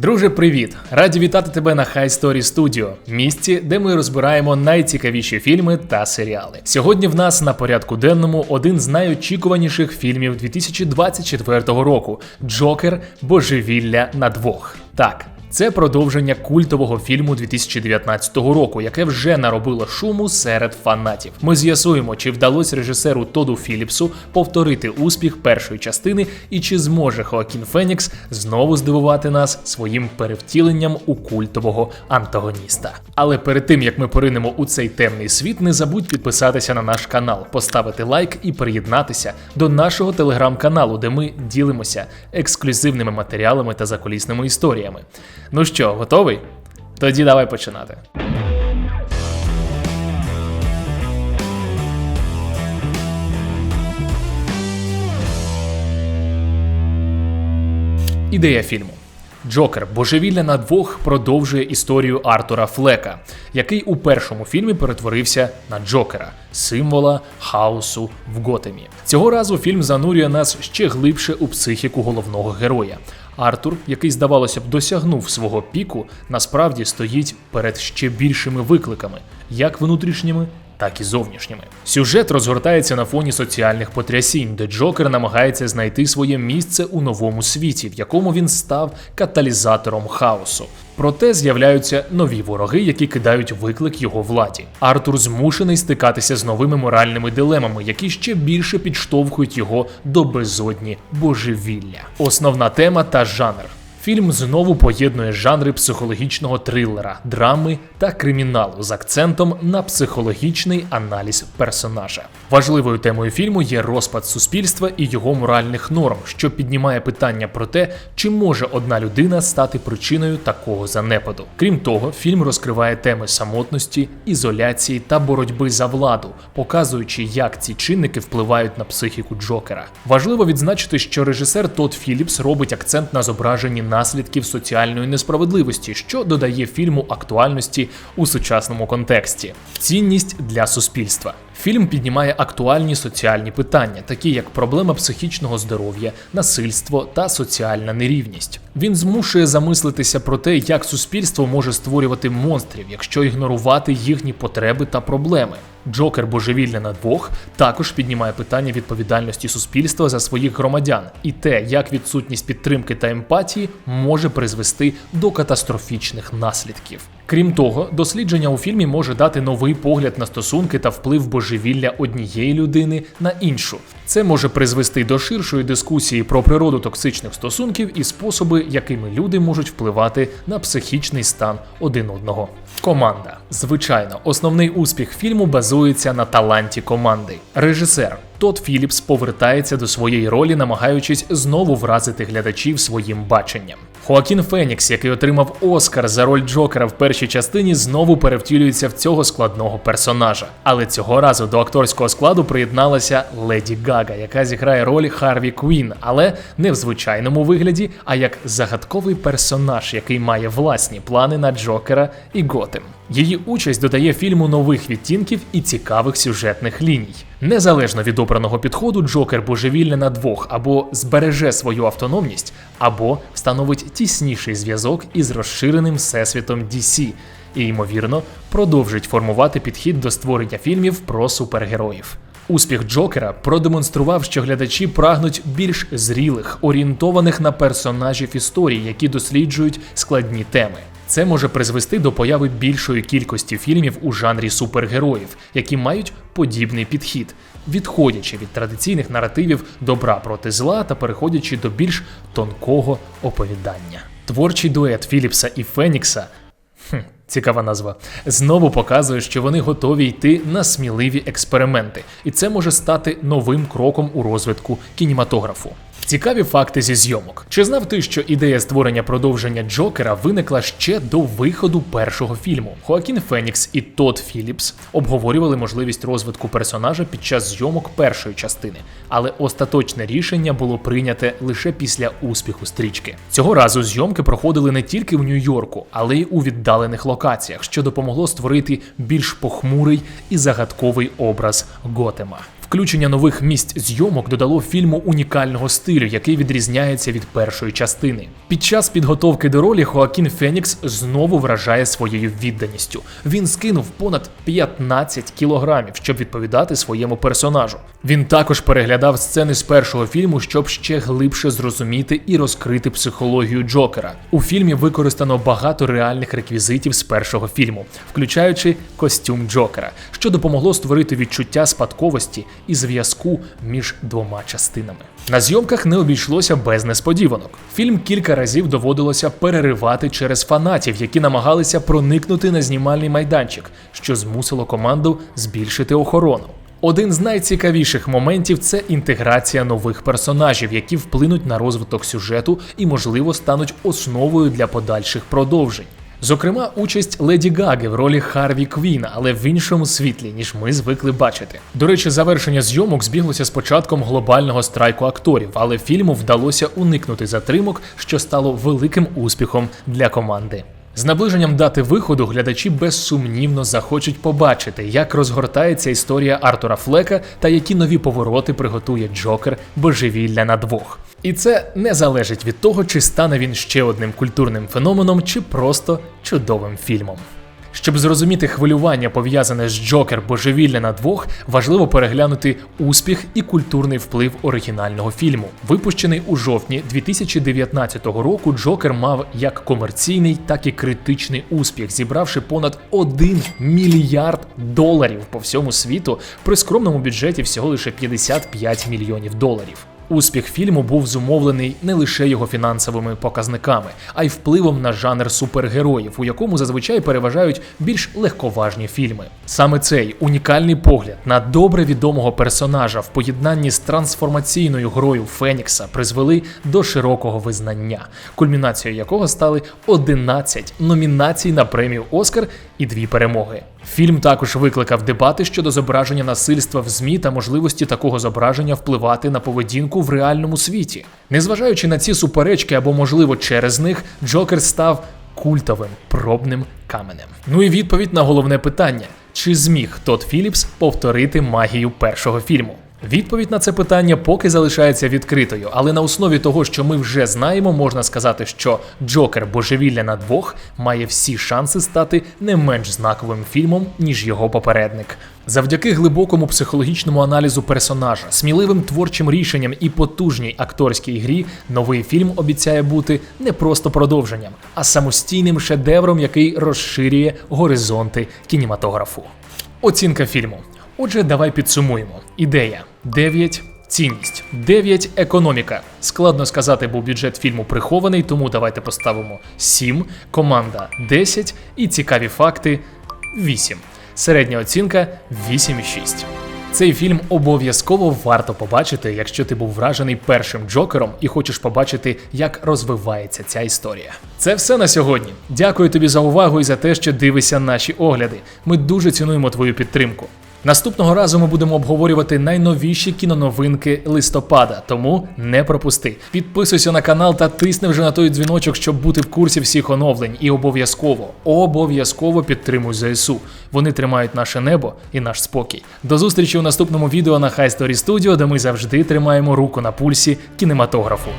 Друже, привіт! Раді вітати тебе на High Story Studio, місці, де ми розбираємо найцікавіші фільми та серіали. Сьогодні в нас на порядку денному один з найочікуваніших фільмів 2024 року Джокер Божевілля на двох. Так. Це продовження культового фільму 2019 року, яке вже наробило шуму серед фанатів. Ми з'ясуємо, чи вдалося режисеру Тоду Філіпсу повторити успіх першої частини, і чи зможе Хоакін Фенікс знову здивувати нас своїм перевтіленням у культового антагоніста. Але перед тим як ми поринемо у цей темний світ, не забудь підписатися на наш канал, поставити лайк і приєднатися до нашого телеграм-каналу, де ми ділимося ексклюзивними матеріалами та закулісними історіями. Ну що, готовий? Тоді давай починати. Ідея фільму. Джокер Божевілля на двох продовжує історію Артура Флека, який у першому фільмі перетворився на Джокера, символа хаосу в Готемі. Цього разу фільм занурює нас ще глибше у психіку головного героя. Артур, який, здавалося б, досягнув свого піку, насправді стоїть перед ще більшими викликами, як внутрішніми, так і зовнішніми. Сюжет розгортається на фоні соціальних потрясінь, де Джокер намагається знайти своє місце у новому світі, в якому він став каталізатором хаосу. Проте з'являються нові вороги, які кидають виклик його владі. Артур змушений стикатися з новими моральними дилемами, які ще більше підштовхують його до безодні божевілля. Основна тема та жанр. Фільм знову поєднує жанри психологічного трилера, драми та криміналу з акцентом на психологічний аналіз персонажа. Важливою темою фільму є розпад суспільства і його моральних норм, що піднімає питання про те, чи може одна людина стати причиною такого занепаду. Крім того, фільм розкриває теми самотності, ізоляції та боротьби за владу, показуючи, як ці чинники впливають на психіку Джокера. Важливо відзначити, що режисер Тодд Філіпс робить акцент на зображенні наслідків соціальної несправедливості, що додає фільму актуальності у сучасному контексті. Цінність для суспільства. Фільм піднімає актуальні соціальні питання, такі як проблема психічного здоров'я, насильство та соціальна нерівність. Він змушує замислитися про те, як суспільство може створювати монстрів, якщо ігнорувати їхні потреби та проблеми. Джокер божевілля на двох також піднімає питання відповідальності суспільства за своїх громадян і те, як відсутність підтримки та емпатії може призвести до катастрофічних наслідків. Крім того, дослідження у фільмі може дати новий погляд на стосунки та вплив божевілля однієї людини на іншу. Це може призвести до ширшої дискусії про природу токсичних стосунків і способи, якими люди можуть впливати на психічний стан один одного. Команда. Звичайно, основний успіх фільму базується на таланті команди. Режисер Тодд Філіпс повертається до своєї ролі, намагаючись знову вразити глядачів своїм баченням. Хоакін Фенікс, який отримав Оскар за роль Джокера в першій частині, знову перевтілюється в цього складного персонажа. Але цього разу до акторського складу приєдналася Леді Гага, яка зіграє роль Харві Квін, але не в звичайному вигляді, а як загадковий персонаж, який має власні плани на Джокера і Готем. Її участь додає фільму нових відтінків і цікавих сюжетних ліній. Незалежно від обраного підходу, Джокер божевільне на двох або збереже свою автономність, або встановить тісніший зв'язок із розширеним всесвітом DC і, ймовірно, продовжить формувати підхід до створення фільмів про супергероїв. Успіх Джокера продемонстрував, що глядачі прагнуть більш зрілих, орієнтованих на персонажів історій, які досліджують складні теми. Це може призвести до появи більшої кількості фільмів у жанрі супергероїв, які мають подібний підхід, відходячи від традиційних наративів добра проти зла та переходячи до більш тонкого оповідання. Творчий дует Філіпса і Фенікса. Хм, Цікава назва. Знову показує, що вони готові йти на сміливі експерименти, і це може стати новим кроком у розвитку кінематографу. Цікаві факти зі зйомок. Чи знав ти, що ідея створення продовження Джокера виникла ще до виходу першого фільму? Хоакін Фенікс і Тодд Філіпс обговорювали можливість розвитку персонажа під час зйомок першої частини, але остаточне рішення було прийняте лише після успіху стрічки. Цього разу зйомки проходили не тільки в Нью-Йорку, але й у віддалених локаціях, що допомогло створити більш похмурий і загадковий образ Готема Включення нових місць зйомок додало фільму унікального стилю, який відрізняється від першої частини. Під час підготовки до ролі Хоакін Фенікс знову вражає своєю відданістю. Він скинув понад 15 кілограмів, щоб відповідати своєму персонажу. Він також переглядав сцени з першого фільму, щоб ще глибше зрозуміти і розкрити психологію Джокера. У фільмі використано багато реальних реквізитів з першого фільму, включаючи костюм Джокера, що допомогло створити відчуття спадковості і зв'язку між двома частинами. На зйомках не обійшлося без несподіванок. Фільм кілька разів доводилося переривати через фанатів, які намагалися проникнути на знімальний майданчик, що змусило команду збільшити охорону. Один з найцікавіших моментів це інтеграція нових персонажів, які вплинуть на розвиток сюжету і, можливо, стануть основою для подальших продовжень. Зокрема, участь Леді Гаги в ролі Харві Квіна, але в іншому світлі, ніж ми звикли бачити. До речі, завершення зйомок збіглося з початком глобального страйку акторів, але фільму вдалося уникнути затримок, що стало великим успіхом для команди. З наближенням дати виходу глядачі безсумнівно захочуть побачити, як розгортається історія Артура Флека та які нові повороти приготує Джокер божевілля на двох. І це не залежить від того, чи стане він ще одним культурним феноменом, чи просто чудовим фільмом. Щоб зрозуміти хвилювання, пов'язане з Джокер Божевілля на двох, важливо переглянути успіх і культурний вплив оригінального фільму. Випущений у жовтні 2019 року, Джокер мав як комерційний, так і критичний успіх, зібравши понад 1 мільярд доларів по всьому світу при скромному бюджеті всього лише 55 мільйонів доларів. Успіх фільму був зумовлений не лише його фінансовими показниками, а й впливом на жанр супергероїв, у якому зазвичай переважають більш легковажні фільми. Саме цей унікальний погляд на добре відомого персонажа в поєднанні з трансформаційною грою Фенікса призвели до широкого визнання, кульмінацією якого стали 11 номінацій на премію Оскар і дві перемоги. Фільм також викликав дебати щодо зображення насильства в ЗМІ та можливості такого зображення впливати на поведінку в реальному світі. Незважаючи на ці суперечки або, можливо, через них, Джокер став культовим пробним каменем. Ну і відповідь на головне питання: чи зміг Тодд Філіпс повторити магію першого фільму? Відповідь на це питання поки залишається відкритою, але на основі того, що ми вже знаємо, можна сказати, що Джокер Божевілля на двох має всі шанси стати не менш знаковим фільмом, ніж його попередник. Завдяки глибокому психологічному аналізу персонажа, сміливим творчим рішенням і потужній акторській грі, новий фільм обіцяє бути не просто продовженням, а самостійним шедевром, який розширює горизонти кінематографу. Оцінка фільму. Отже, давай підсумуємо. Ідея 9. Цінність 9 економіка. Складно сказати, бо бюджет фільму прихований, тому давайте поставимо 7, команда 10 і цікаві факти 8. Середня оцінка 8,6. Цей фільм обов'язково варто побачити, якщо ти був вражений першим Джокером і хочеш побачити, як розвивається ця історія. Це все на сьогодні. Дякую тобі за увагу і за те, що дивишся наші огляди. Ми дуже цінуємо твою підтримку. Наступного разу ми будемо обговорювати найновіші кіноновинки листопада, тому не пропусти. Підписуйся на канал та тисни вже на той дзвіночок, щоб бути в курсі всіх оновлень. І обов'язково, обов'язково підтримуй ЗСУ. Вони тримають наше небо і наш спокій. До зустрічі у наступному відео на High Story Studio, де ми завжди тримаємо руку на пульсі кінематографу.